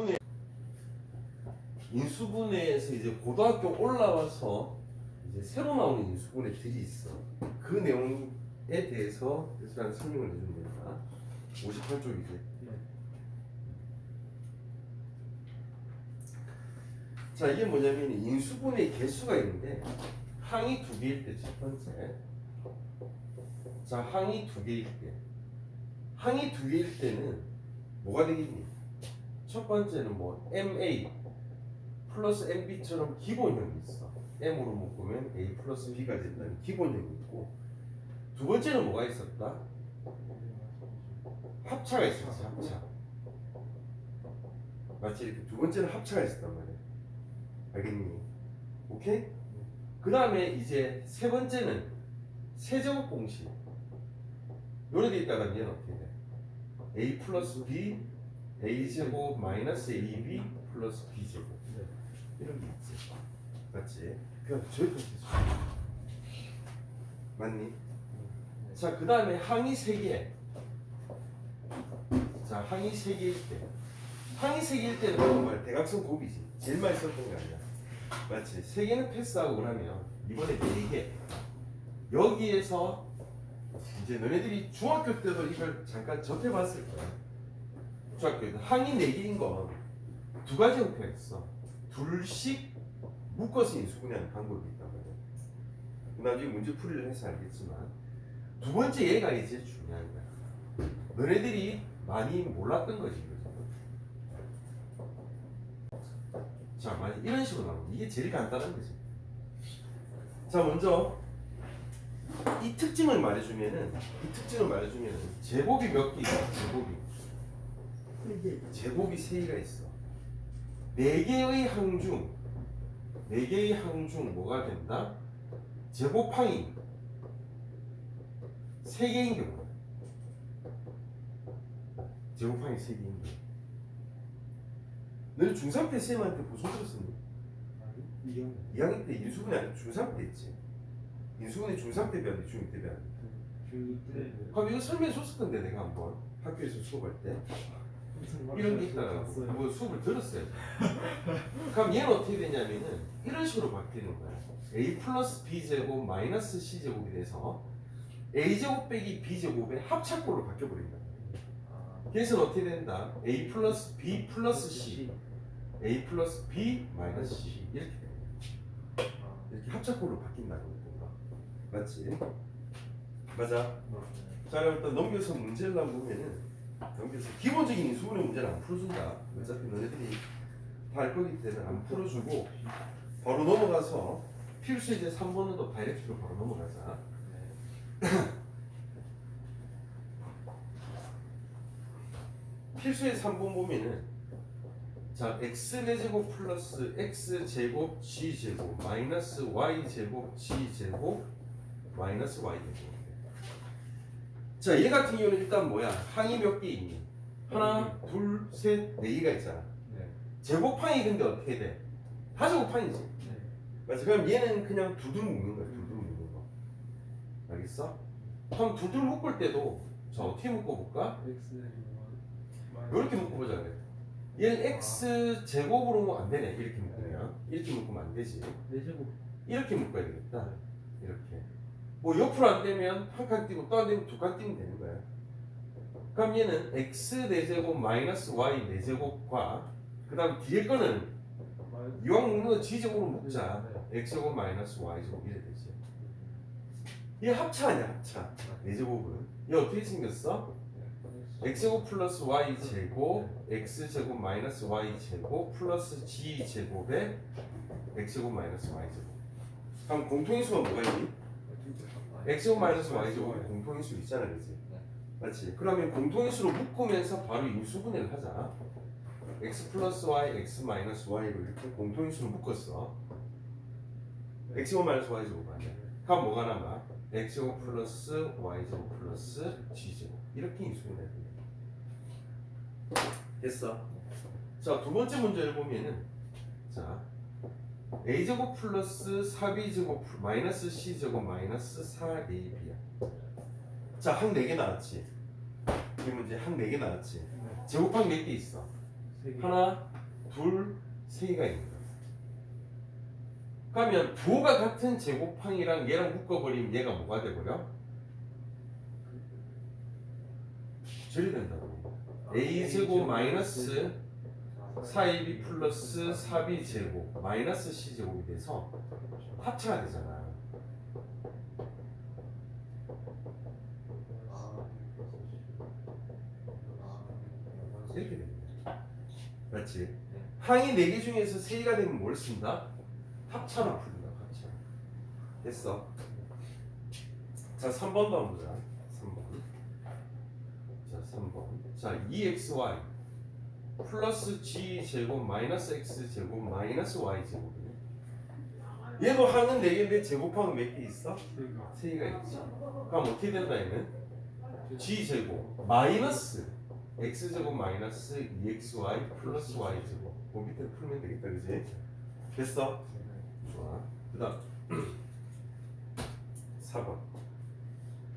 인수분해 인수분해에서 이제 고등학교 올라와서 이제 새로 나오는 인수분해들이 있어. 그 내용에 대해서 일단 설명을 해주면 됩니다. 58쪽이지. 자 이게 뭐냐면 인수분해 개수가 있는데 항이 두 개일 때 첫 번째. 자 항이 두 개일 때. 항이 두 개일 때는 뭐가 되겠니? 첫 번째는 뭐 MA 플러스 MB처럼 기본형이 있어. M으로 묶으면 A 플러스 B가 된다는 기본형이 있고 두 번째는 뭐가 있었다? 합차가 있었어. 합차. 마치 이렇게 두 번째는 합차가 있었단 말이야. 알겠니? 오케이? 그 다음에 이제 세 번째는 세제곱 공식. 요래 돼 있다가 얘는 어떻게 돼? A 플러스 B A 제곱 마이너스 AB 플러스 B 제곱 이런 게 있지. 맞지? 그냥 저희 것이 맞니? 자, 그 다음에 항이 세 개. 자, 항이 세 개일 때. 항이 세 개일 때는 정말 대각선 곱이지. 제일 많이 썼던 거 아니야. 맞지? 세 개는 패스하고 그러면 이번에 네 개. 여기에서 이제 너네들이 중학교 때도 이걸 잠깐 접해봤을 거야. 때 항이 네 개인 건 두 가지 형태가 있어. 둘씩 묶어서 인수분해하는 방법이 있단 말이야. 나중에 문제 풀이를 해서 알겠지만 두 번째 얘가 이제 중요한 거야. 너네들이 많이 몰랐던 거지. 자, 만약 이런 식으로 나오면 이게 제일 간단한 거지. 자, 먼저 이 특징을 말해주면은 이 특징을 말해주면은 제곱이 몇개 있어? 제곱이 제곱이 세 개가 있어. 네 개의 항 중 네 개의 항 중 뭐가 된다? 제곱항이 세 개인 경우 제곱항이 세 개인 경우. 너는 중3 때 쌤한테 무슨 들었었니? 2학년 때 인수분해 아니고 중3 때 했지. 인수분해 중3 때 배웠는데 중2 때 배웠는데 그럼 이거 설명해 줬을 건데 내가 한번. 학교에서 수업할 때 이런 게 있다가 뭐 수업을 들었어요. 그럼 얘는 어떻게 되냐면은 이런 식으로 바뀌는 거야. A 플러스 b 제곱 마이너스 c 제곱이 돼서 a 제곱 빼기 b 제곱의 합차꼴로 바뀌어버린다 그래서 어떻게 된다? A 플러스 b 플러스 c. A 플러스 b 마이너스 c. 이렇게 돼 이렇게 합차꼴로 바뀐다는 거야 맞지? 맞아? 자 그럼 일단 넘겨서 문제를 한번 보면은 넘겨서 기본적인 인수분해 문제는 안 풀어준다. 어차피 너네들이 다 알 거기 때문에 안 풀어주고 바로 넘어가서 필수 이제 3번으로 다이렉트로 바로 넘어가자. 필수의 3번 보면은 자 x 네 제곱 플러스 x 제곱 g 제곱 마이너스 y 제곱 g 제곱 마이너스 y 제곱 자, 얘 같은 경우는 일단 뭐야? 항이 몇 개 있니? 하나, 둘, 셋, 네 개가 있잖아. 제곱항이 근데 어떻게 돼? 다 제곱항이지. 맞지? 그럼 얘는 그냥 두들 묶는 거야. 두들 묶는 거. 알겠어? 그럼 두들 묶을 때도 자 어떻게 묶어볼까? 이렇게 묶어보자 그래. 얘는 x 제곱으로 안 되네. 이렇게 묶으면 이렇게 묶으면 안 되지. 이렇게 묶어야 되겠다. 이렇게. 뭐 옆으로 안 되면 한칸 띄고 또 안 되면 두칸 띄면 되는 거야. 그럼 얘는 x 4제곱 마이너스 y 4제곱과 그 다음 뒤에 거는 이왕 묶는 거 g제곱으로 묶자. x제곱 마이너스 y제곱 이래 되지. 이게 합차 아니야 합차. 4제곱은. 얘 어떻게 생겼어? x제곱 플러스 y제곱 x제곱 마이너스 y제곱 플러스 g제곱에 x제곱 마이너스 y제곱. 그럼 공통인수가 뭐가 있니? X제곱 마이너스 y제곱에 공통인수 있잖아 그지? 맞지? 그러면 공통인수로 묶으면서 바로 인수분해를 하자. X 플러스 y, x 마이너스 y로 이렇게 공통인수로 묶었어. X제곱 마이너스 y제곱 아니야? 그럼 뭐가 남아? x제곱 플러스 y제곱 플러스 g제곱. 이렇게 인수분해를 해 됐어? 자 두 번째 문제를 보면은 자 a제곱 플러스 4b제곱 마이너스 c제곱 마이너스 4ab야 자, 항 4개 나왔지 이 문제 항 4개 나왔지 제곱항 몇 개 있어? 하나, 둘, 세 개가 있는 거야. 그러면 부호가 같은 제곱항이랑 얘랑 묶어버리면 얘가 뭐가 돼버려? 절이 된다고. a 제곱 마이너스 4ab 플러스 4b 제곱 마이너스 c 제곱이 돼서 합체가 되잖아. 이렇게 됩니다. 맞지? 항이 4개 중에서 3개가 되면 뭘 쓴다? 합차로 풀린다. 합차. 됐어. 자, 3번도 한번 보자. 3번. 자, 3번. 자, 2xy 플러스 g 제곱 마이너스 x 제곱 마이너스 y 제곱이네. 얘도 항은 4개인데 제곱항은 몇개 있어? 세 개. 3개가 있어. 그럼 어떻게 된다 얘는? g 제곱 마이너스 x 제곱 마이너스 2xy 플러스 y 제곱. 그 밑에 풀면 되겠다, 그지? 됐어? 좋아. 그다음 4번.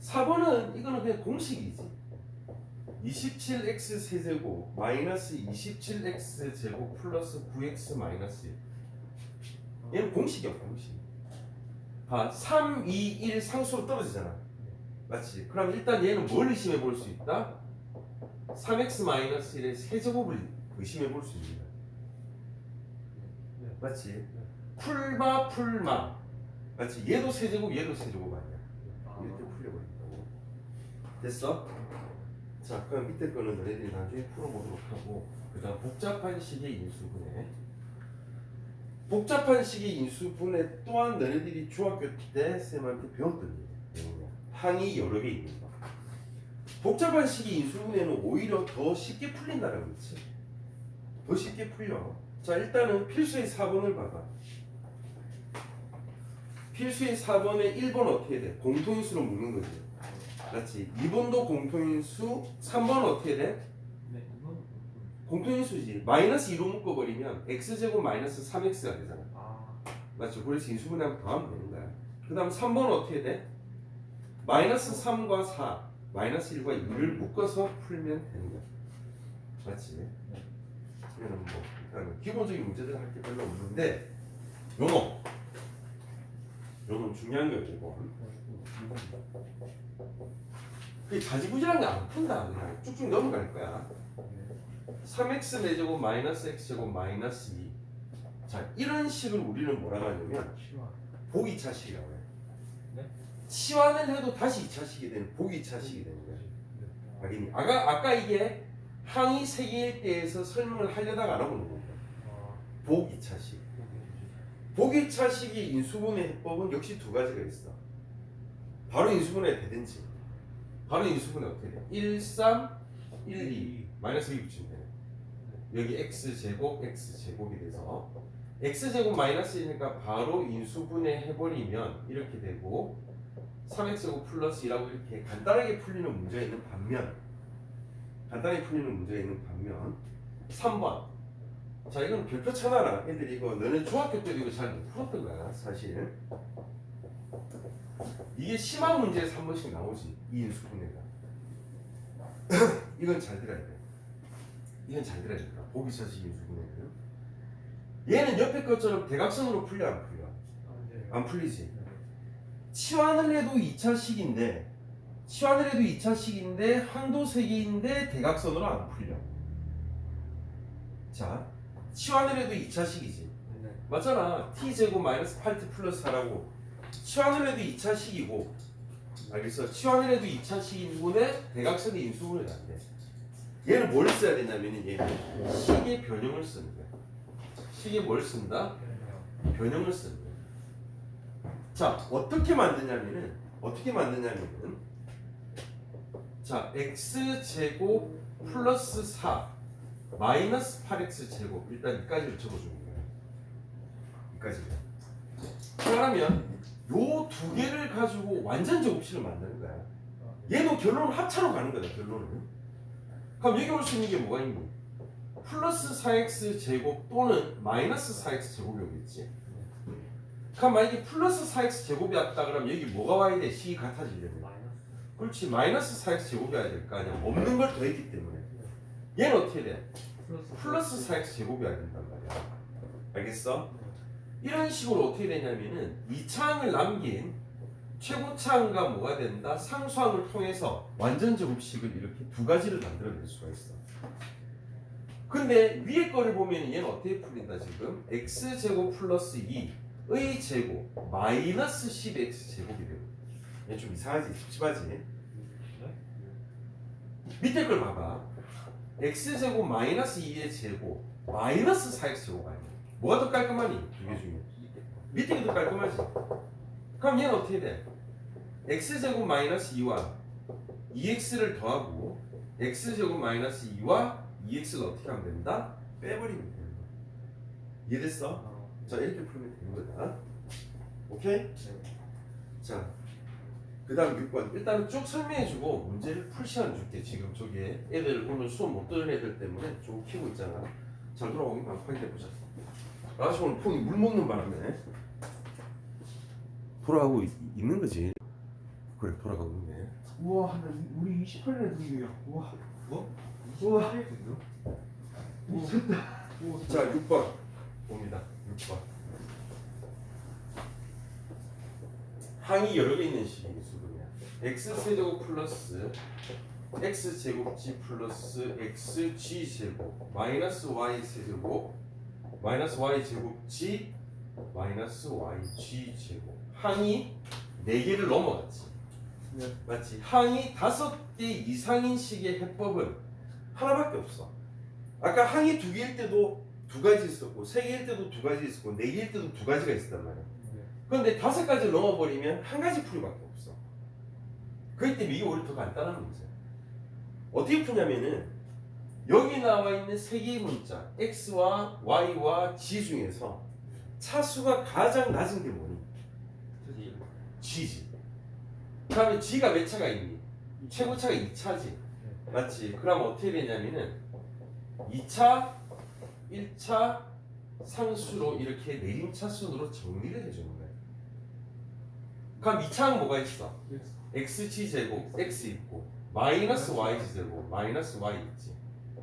4번은 이거는 그냥 공식이지. 27x 세제곱 마이너스 27x 제곱 플러스 9x 마이너스 1. 얘는 공식이야, 공식. 봐, 3, 2, 1 상수로 떨어지잖아. 맞지? 그럼 일단 얘는 뭘 의심해 볼 수 있다? 3x 마이너스 1의 세제곱을 의심해 볼수 거야. 맞지? 풀마 풀마 맞지? 얘도 세제곱 얘도 세제곱 아니야 이렇게 풀려버린다고 됐어? 자 그럼 밑에 거는 너희들이 나중에 풀어보도록 하고 그 다음 복잡한 식의 인수분해. 복잡한 식의 인수분해 또한 너희들이 중학교 때 쌤한테 배웠던 항이 여러 개 있는 거. 복잡한 식의 인수분해는 오히려 더 쉽게 풀린다라고 했지. 더 쉽게 풀려. 자 일단은 필수의 4번을 봐봐. 필수의 4번의 1번 어떻게 돼? 공통인수로 묶는 거지 맞지? 2번도 공통인수 3번은 어떻게 돼? 네, 이건 공통인수지 마이너스 2로 묶어버리면 x제곱 마이너스 3x가 되잖아 아, 맞죠? 그래서 인수분해하면 더하면 되는 거야 그 다음 3번은 어떻게 돼? 마이너스 3과 4 마이너스 1과 2를 묶어서 풀면 되는 거야 맞지? 그러면 뭐 일단은 기본적인 문제들 할 게 별로 없는데 요거 요건 중요한 거예요 이거 그게 자지부지한 게안 푼다. 그냥 쭉쭉 넘어갈 거야. 3x 4제곱 마이너스 x제곱 마이너스 2 자, 이런 식을 우리는 뭐라고 하냐면 시원. 보기 2차식이라고 해요. 네? 치환을 해도 다시 2차식이 되는 보기 2차식이 되는 거야. 확인이. 아까, 아까 이게 항이 3개일 때에서 설명을 하려다가 안 하고 있는 거야. 아, 보기 2차식. 보기 2차식의 인수분해 해법은 역시 두 가지가 있어 바로 인수분해 되든지. 바로 인수분해 어떻게 돼? 1, 3, 1, 2 마이너스 2 붙이면 돼 여기 x 제곱 x 제곱이 돼서. X 제곱 마이너스 1이니까 바로 인수분해 해버리면 이렇게 되고 3x 제곱 플러스 2라고 이렇게 간단하게 풀리는 문제가 있는 반면 간단하게 풀리는 문제가 있는 반면 3번. 자 이건 별표 쳐놔라. 애들이 이거 너네 중학교 때도 이거 잘 못 풀었던 거야 사실 이게 심한 문제에서 한 번씩 나오지 이 인수 분해가. 이건 잘 들어야 돼. 이건 잘 들어야 된다. 보기 차식 인수 분해는 얘는 옆에 것처럼 대각선으로 풀려 안 풀려? 아, 네. 안 풀리지? 치환을 해도 2차식인데 치환을 해도 2차식인데 항도 3개인데 대각선으로 안 풀려. 자 치환을 해도 2차식이지. 네. 맞잖아. T제곱 마이너스 8t 플러스 4라고 치환을 해도 2차식이고. 알겠어 치환을 해도 2차식인데 대각선의 인수분해가 안 돼. 얘는 뭘 써야 되냐면은 얘는 식의 변형을 쓰는 거야. 식의 뭘 쓴다? 네. 변형을 쓰는 거야. 자 어떻게 만드냐면은 어떻게 만드냐면은 자 x제곱 플러스 4 마이너스 8x 제곱. 일단 이까지를 적어주는 거예요 이까지 그러면 요 두 개를 가지고 완전 제곱식을 만드는 거야 아, 네. 얘도 결론은 합차로 가는 거다 결론은 그럼 여기 올 수 있는 게 뭐가 있니? 플러스 4x 제곱 또는 마이너스 4x 제곱이 오겠지 그럼 만약에 플러스 4x 제곱이 왔다 그러면 여기 뭐가 와야 돼? 식이 같아지려면. 그렇지 마이너스 4x 제곱이 와야 될 거 아니야 없는 걸 더했기 때문에 얘는 어떻게 돼? 플러스 플러스 4x 제곱이 안 된단 말이야. 알겠어? 이런 식으로 어떻게 되냐면은 이 차항을 남긴 최고차항과 뭐가 된다? 상수항을 통해서 완전 제곱식을 이렇게 두 가지를 만들어낼 수가 있어. 근데 위에 거를 보면 얘는 어떻게 풀린다 지금? x 제곱 플러스 2의 제곱 마이너스 10x 제곱이 되고 얘 좀 이상하지? 찝찝하지? 네? 밑에 걸 봐봐. x 제곱 마이너스 2의 제곱 마이너스 4x 제곱 아니야? 뭐가 더 깔끔하니? 두 개 중에 밑에 게 더 깔끔하지? 그럼 얘는 어떻게 돼? x 제곱 마이너스 2와 2x를 더하고 x 제곱 마이너스 2와 2x를 어떻게 하면 된다? 빼버리면 되는 거야. 이해됐어? 아, 자 이렇게 풀면 되는 거다. 오케이? 네. 자, 그 다음 6번. 일단은 쭉 설명해주고 문제를 풀 시간 줄게. 지금 저기에 애들 오늘 수업 못 들은 애들 때문에 좀 키고 있잖아. 잘 돌아오기 만 확인해보자. 아저씨 오늘 폰이 물 먹는 바람에 돌아가고 있, 는 거지. 그래, 돌아가고 있네. 우와 나 이- 우리 28년에 동기야 우와 뭐? 우와 뭐? 미쳤다 자, 6번 봅니다. 6번. 항이 여러 개 있는 식이 수분이야. x 세제곱 플러스 x 제곱g 플러스 x g 제곱 마이너스 y 세제곱 마이너스 y 제곱g 마이너스 y g 제곱 항이 네 개를 넘어갔지. 네. 맞지? 항이 다섯 개 이상인 식의 해법은 하나밖에 없어. 아까 항이 두 개일 때도 두 가지 있었고 세 개일 때도 두 가지 있었고 네 개일 때도 두 가지가 있었단 말이야. 네. 그런데 다섯 가지를 넘어버리면 한 가지 풀이밖에 없어. 그렇기 때문에 이게 오히려 더 간단한 문제야. 어떻게 푸냐면은 여기 나와 있는 세 개의 문자 x와 y와 g 중에서 차수가 가장 낮은 게 뭐니? g지. 그다음에 g가 몇 차가 있니? 최고 차가 2차지. 맞지? 그럼 어떻게 되냐면은 2차, 1차 상수로 이렇게 내림차 순으로 정리를 해주는 거야. 그럼 2차는 뭐가 있어? xg 제곱 x 있고 마이너스 yg 제곱 마이너스 y 있지.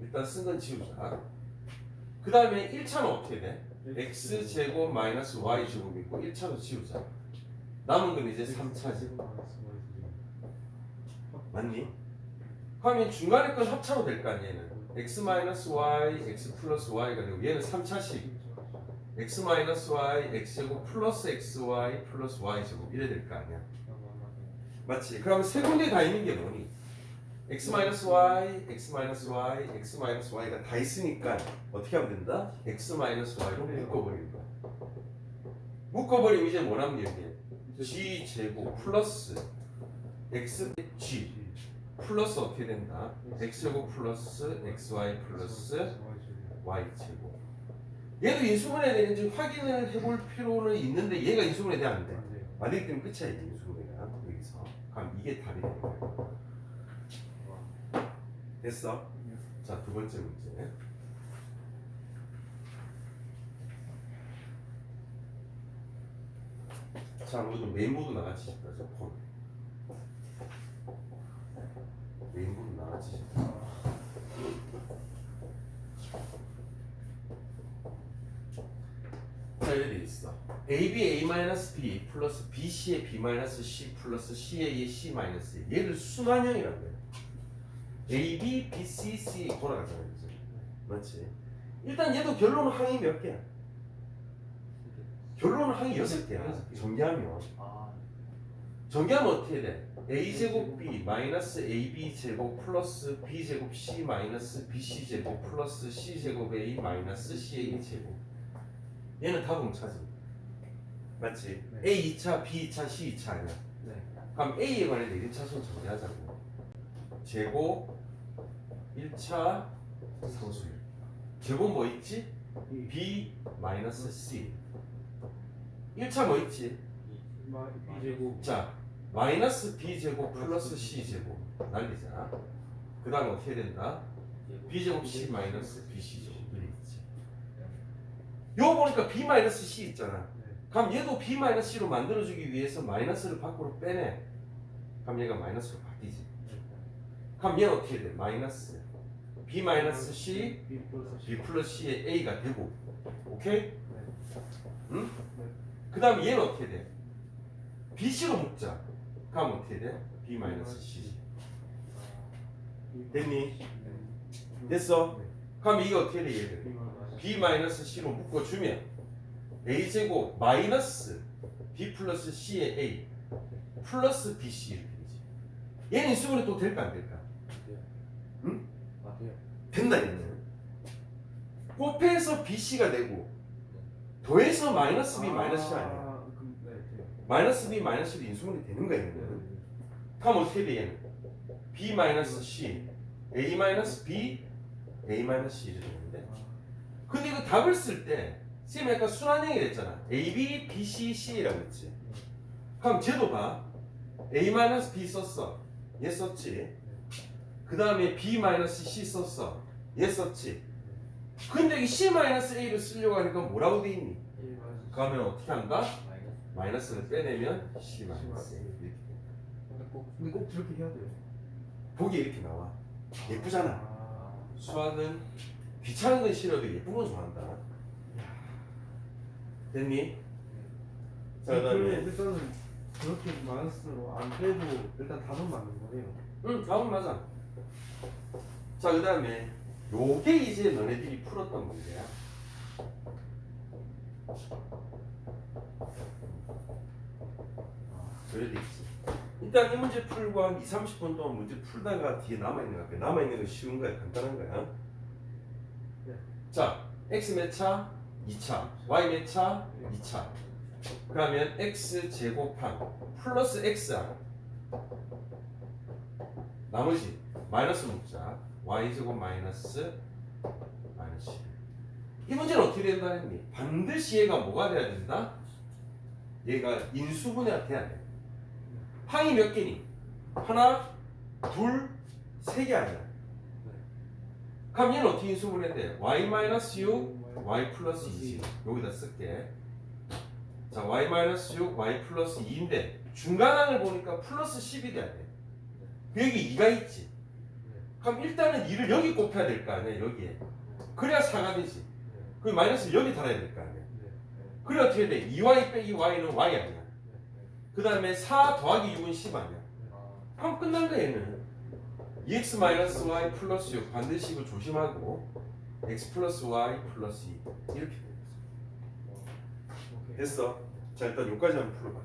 일단 쓴 건 지우자. 그 다음에 1차는 어떻게 돼? x 제곱 마이너스 y 제곱 있고 1차도 지우자. 남은 건 이제 3차지. 맞니? 그러면 중간에 건 합차로 될 거 아니야 얘는 x 마이너스 y, x 플러스 y가 되고 얘는 3차식 x 마이너스 y, x 제곱 플러스 x y 플러스 y 제곱 이래 될 거 아니야 맞지? 그러면 세 군데 다 있는 게 뭐니? X 마이너스 y, x 마이너스 y, x 마이너스 y가 다 있으니까 어떻게 하면 된다? x 마이너스 y로 묶어버리는 거야. 묶어버리면 이제 뭐 남는 게 g 제곱 플러스 x g. 플러스 어떻게 된다? x제곱 플러스 xy 플러스 y 제곱. 얘도 인수분해 되는지 확인을 해볼 필요는 있는데 얘가 인수분해 돼야 안 돼. 안 되기 때문에 끝이야 이제 인수분해가. 여기서. 그럼 이게 답이 되는 거야 됐어? 자 두 번째 문제. 자 모두 메인보드 나가치십니다 저 폰. 메인보드 나가치십니다 자돼 있어. AB A 마이너스 B 플러스 BC의 B 마이너스 C 플러스 CA의 C 마이너스 A. 얘를 순환형이라고 해 A, B, B, C, C 돌아가잖아 이제 맞지? 일단 얘도 결론은 항이 몇 개야? 결론은 항이 여섯 개야 여섯 개. 정리하면 아, 정리하면 어떻게 돼? A 제곱 B 마이너스 AB 제곱 플러스 B 제곱 C 마이너스 BC 제곱 플러스 C 제곱 A 마이너스 CA 제곱 얘는 다 공차지 맞지? 네. A 2차, B 2차, C 2차 아니야 네. 그럼 A에 관해 내림차순 정리하자고 제곱 1차 상수율 제곱 뭐 있지? B 마이너스 C 1차 뭐 있지? 이제고 자 마이너스 b 제곱 플러스 c 제곱 날리자. 그 다음 어떻게 된다? b 제곱 c 마이너스 b c 제곱. 요 보니까 b 마이너스 c 있잖아. 네. 그럼 얘도 b 마이너스 c로 만들어주기 위해서 마이너스를 밖으로 빼내. 그럼 얘가 마이너스로 바뀌지. 그럼 얘는 어떻게 돼? 마이너스 B 마이너스 C B 플러스 C. B 플러스 C의 A가 되고 오케이? 네. 응? 네. 그 다음에 얘는 어떻게 돼? BC로 묶자 그럼 어떻게 돼? B 마이너스 C 됐니? 네. 됐어? 네. 그럼 이게 어떻게 돼 얘를? B 마이너스 C로 묶어주면 A제곱 마이너스 B 플러스 C의 A 플러스 BC 이렇게 되지 얘는 인수분해 또 될까 안 될까? 응? 아. 된다 얘는 곱해서 BC가 되고 더해서 마이너스 B 마이너스 C 아니야 그럼 네. 돼요. 마이너스 B 마이너스 C도 인수분해 되는 거야 얘는. 그럼 어떻게 돼 얘는? B 마이너스 C A 마이너스 B A 마이너스 C 이렇게 되는데. 아, 근데 이거 답을 쓸때 쌤이 아까 순환형이 됐잖아. A, B, B, C, C라고 했지. 그럼 쟤도 봐. A 마이너스 B 썼어. 얘 썼지 그 다음에 B 마이너스 C 썼어 얘 썼지 근데 이 C 마이너스 A를 쓰려고 하니까 뭐라고 돼 있니? 그러면 어떻게 한다? 마이너스. 마이너스를 빼내면 C 마이너스 이렇게 꼭 근데 꼭 그렇게 해야 돼요. 보기 이렇게 나와 예쁘잖아 아, 수학은 귀찮은 건 싫어도 예쁜 건 좋아한다 됐니? 자그 다음에 일단은 그렇게 마이너스로 안 빼도 일단 답은 맞는 거네요. 응, 답은 맞아. 자, 그 다음에 요게 이제 너네들이 풀었던 문제야. 그래 돼 있지. 일단 이 문제 풀고 한 2, 30분 동안 문제 풀다가 뒤에 남아있는 거 같아. 남아있는 거 쉬운 거야. 간단한 거야. 네. 자, x 몇 차? 2차. y 몇 차? 2차. 그러면 x 제곱한 플러스 xr 나머지 마이너스 묶자 y 제곱 마이너스 마이너스 1. 이 문제는 어떻게 된다 했니? 반드시 얘가 뭐가 돼야 된다? 얘가 인수분해가 돼야 돼 항이 몇 개니? 하나, 둘, 세 개 아니야 그럼 얘는 어떻게 인수분해 돼? y 마이너스 6, y 플러스 2지 여기다 쓸게 자 y 마이너스 6, y 플러스 2인데 중간항을 보니까 플러스 10이 돼야 돼 여기 2가 있지 그럼 일단은 2를 여기 곱해야 될 거 아니야 여기에. 그래야 4가 되지. 그럼 마이너스 여기 달아야 될 거 아니야 그래 어떻게 돼? 2y 빼기 y는 y 아니야. 그 다음에 4 더하기 6은 10 아니야. 그럼 끝난 거야 얘는. 2x 마이너스 y 플러스 6 반드시 이거 조심하고 x 플러스 y 플러스 2 이렇게 돼 됐어? 자 일단 여기까지 한번 풀어봐